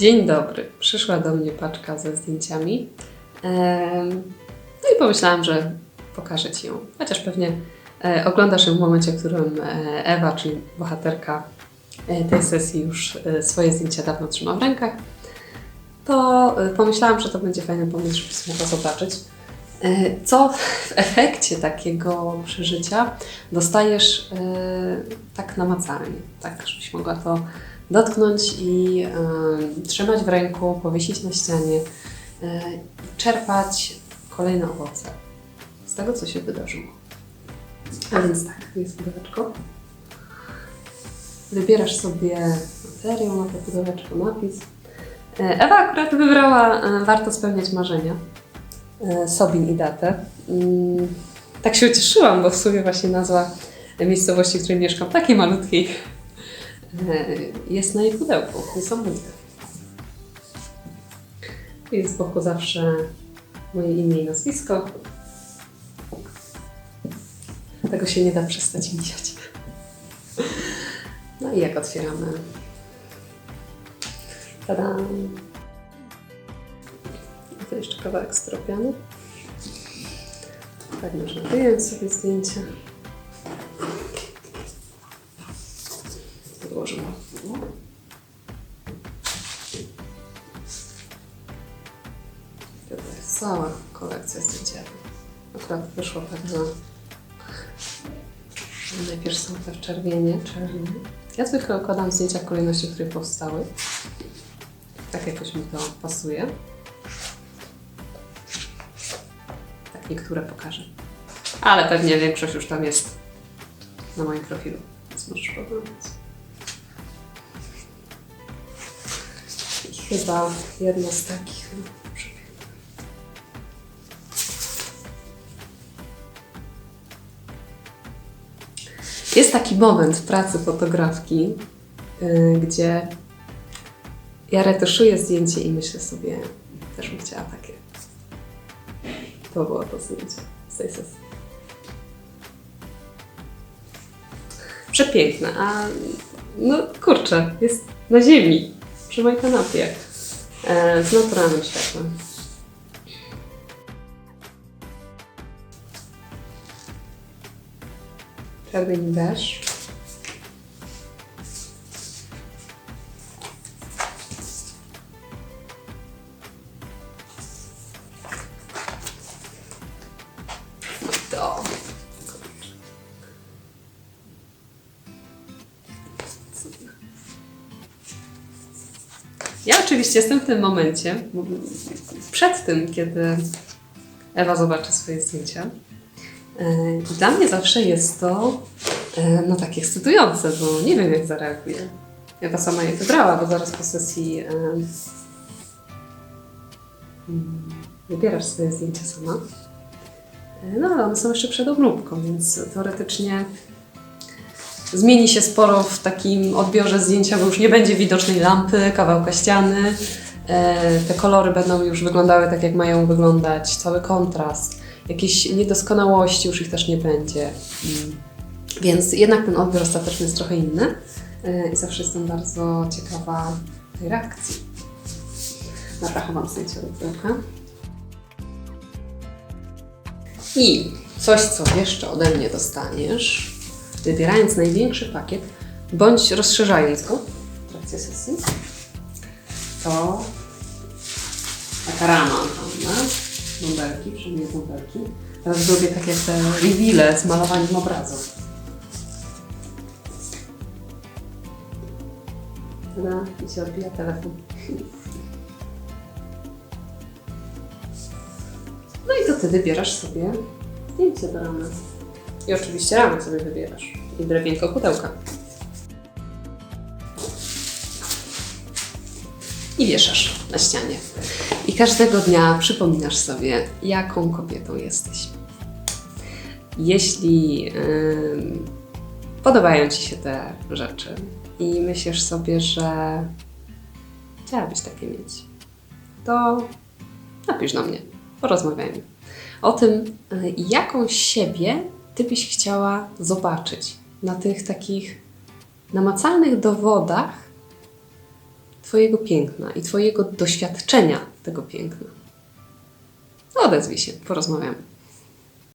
Dzień dobry. Przyszła do mnie paczka ze zdjęciami. No i pomyślałam, że pokażę Ci ją. Chociaż pewnie e, oglądasz ją w momencie, w którym e, Ewa, czyli bohaterka e, tej sesji, już swoje zdjęcia dawno trzyma w rękach. To pomyślałam, że to będzie fajny pomysł, żebyś mogła zobaczyć. Co w efekcie takiego przeżycia dostajesz tak namacalnie, tak żebyś mogła to dotknąć i e, trzymać w ręku, powiesić na ścianie, i czerpać kolejne owoce z tego, co się wydarzyło. A więc tak, jest pudełeczko. Wybierasz sobie materiał na to pudełeczko, napis. E, Ewa akurat wybrała Warto spełniać marzenia. Sobin i datę. Mm, Tak się ucieszyłam, bo w sumie właśnie nazwa miejscowości, w której mieszkam, takiej malutkiej, jest na jej pudełku. Niesamowite. Jest z boku zawsze moje imię i nazwisko. Tego się nie da przestać widzieć. No i jak otwieramy. Tada! To jeszcze kawałek stropianu. Tak można wyjąć sobie zdjęcie. Odłożymy. To jest cała kolekcja zdjęciowa. Akurat wyszło tak na... Najpierw są te w czerwienie, czerwienie. Ja zwykle układam zdjęcia w kolejności, w której powstały. Tak jakoś mi to pasuje. Tak niektóre pokażę. Ale pewnie większość już tam jest na moim profilu, więc możesz poglądać. Chyba jedno z takich. Jest taki moment w pracy fotografki, yy, gdzie ja retuszuję zdjęcie i myślę sobie, też bym chciała takie. To było to zdjęcie z tej sesji. Przepiękne, a no kurczę, jest na ziemi, przy mojej kanapie, Е, з натуральним світлом. Червень беж. Ja oczywiście jestem w tym momencie, przed tym, kiedy Ewa zobaczy swoje zdjęcia. E, i Dla mnie zawsze jest to e, no tak ekscytujące, bo nie wiem jak zareaguje. Ewa sama je wybrała, bo zaraz po sesji e, mm, wybierasz swoje zdjęcia sama. E, No ale one są jeszcze przed obróbką, więc teoretycznie zmieni się sporo w takim odbiorze zdjęcia, bo już nie będzie widocznej lampy, kawałka ściany. E, Te kolory będą już wyglądały tak, jak mają wyglądać, cały kontrast. Jakieś niedoskonałości już ich też nie będzie. Mm. Więc jednak ten odbiór ostateczny jest trochę inny E, i zawsze jestem bardzo ciekawa tej reakcji. Dobra, chowam do pudełka. I coś, co jeszcze ode mnie dostaniesz, wybierając największy pakiet, bądź rozszerzając go w trakcie sesji, to taka rama, prawda? Bąbelki, przynajmniej bąbelki. Teraz zrobię tak jak te reveale z malowaniem obrazów. Tada, i się odbija telefon. No i to ty wybierasz sobie zdjęcie do ramy. I oczywiście ramę sobie wybierasz. I drewienko pudełka. I wieszasz na ścianie. I każdego dnia przypominasz sobie, jaką kobietą jesteś. Jeśli ym, podobają Ci się te rzeczy i myślisz sobie, że chciałabyś takie mieć, to napisz do mnie, porozmawiajmy o tym, y, jaką siebie Ty byś chciała zobaczyć na tych takich namacalnych dowodach Twojego piękna i Twojego doświadczenia tego piękna. Odezwij się, porozmawiamy.